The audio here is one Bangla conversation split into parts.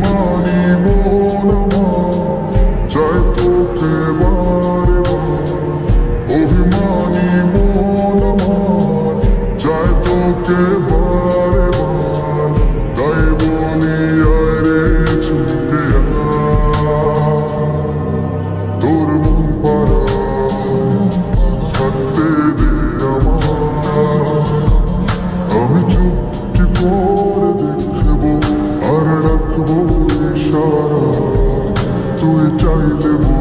মনে বলব যাই তোকে বারবার অভিমানে বলব যাই তোকে বারবার তাই বলি, আরে ছুটে তোর মন পারা থাকতে দে আমার আমি চুপ time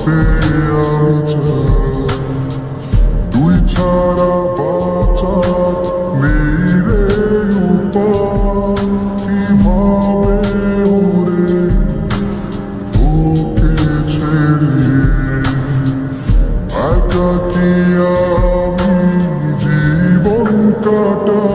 থাকতে আমি চাই তুই ছাড়া বাঁচার নেই রে উপায় কীভাবে ওরে ওকে ছেড়ে একা কি আমি জীবন কাটা?